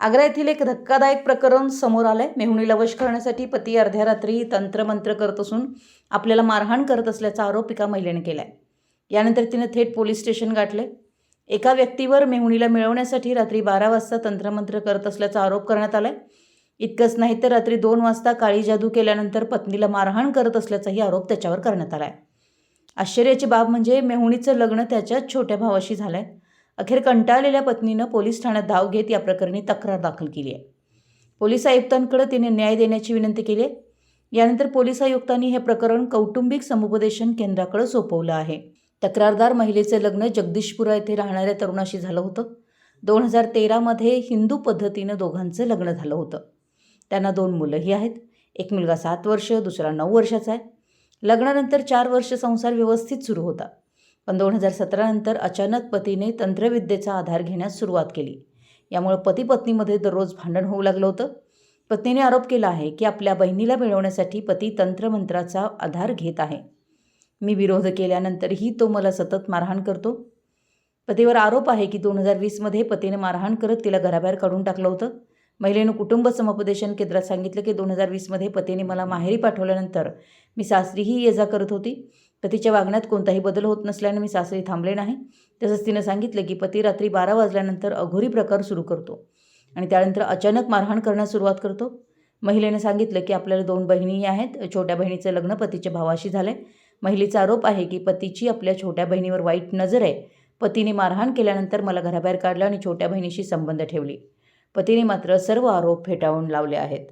आग्रा येथील एक धक्कादायक प्रकरण समोर आलंय. मेहुणीला वश करण्यासाठी पती अर्ध्या रात्री तंत्रमंत्र करत असून आपल्याला मारहाण करत असल्याचा आरोप एका महिलेने केलाय. यानंतर तिने थेट पोलीस स्टेशन गाठले एका व्यक्तीवर मेहुणीला मिळवण्यासाठी रात्री बारा वाजता तंत्रमंत्र करत असल्याचा आरोप करण्यात आलाय. इतकंच नाही तर रात्री दोन वाजता काळी जादू केल्यानंतर पत्नीला मारहाण करत असल्याचाही आरोप त्याच्यावर करण्यात आलाय. आश्चर्याची बाब म्हणजे मेहुणीचं लग्न त्याच्याच छोट्या भावाशी झालंय. अखेर कंटाळलेल्या पत्नीनं पोलीस ठाण्यात धाव घेत या प्रकरणी तक्रार दाखल केली आहे. पोलीस आयुक्तांकडे तिने न्याय देण्याची विनंती केली आहे. यानंतर पोलीस आयुक्तांनी हे प्रकरण कौटुंबिक समुपदेशन केंद्राकडे सोपवलं आहे. तक्रारदार महिलेचे लग्न जगदीशपुरा येथे राहणाऱ्या तरुणाशी झालं होतं. दोन हजार तेरामध्ये हिंदू पद्धतीनं दोघांचं लग्न झालं होतं. त्यांना दोन मुलंही आहेत. एक मुलगा सात वर्ष दुसरा नऊ वर्षाचा आहे. लग्नानंतर चार वर्ष संसार व्यवस्थित सुरू होता. पण दोन हजार सतरानंतर अचानक पतीने तंत्रविद्येचा आधार घेण्यास सुरुवात केली. यामुळे पती पत्नीमध्ये दररोज भांडण होऊ लागलं होतं. पत्नीने आरोप केला आहे की आपल्या बहिणीला मिळवण्यासाठी पती तंत्रमंत्राचा आधार घेत आहे. मी विरोध केल्यानंतरही तो मला सतत मारहाण करतो. पतीवर आरोप आहे की दोन हजार वीसमध्ये पतीने मारहाण करत तिला घराबाहेर काढून टाकलं होतं. महिलेनं कुटुंब समुपदेशन केंद्रात सांगितलं की दोन हजार वीसमध्ये पतीने मला माहेरी पाठवल्यानंतर मी सासरीही ये जा करत होती. पतीच्या वागण्यात कोणताही बदल होत नसल्याने मी सासरी थांबले नाही. तसंच तिनं सांगितलं की पती रात्री बारा वाजल्यानंतर अघोरी प्रकार सुरू करतो आणि त्यानंतर अचानक मारहाण करण्यास सुरुवात करतो. महिलेनं सांगितलं की आपल्याला दोन बहिणीही आहेत. छोट्या बहिणीचं लग्न पतीच्या भावाशी झालं आहे महिलेचा आरोप आहे की पतीची आपल्या छोट्या बहिणीवर वाईट नजर आहे. पतीने मारहाण केल्यानंतर मला घराबाहेर काढलं आणि छोट्या बहिणीशी संबंध ठेवली. पतीने मात्र सर्व आरोप फेटाळून लावले आहेत.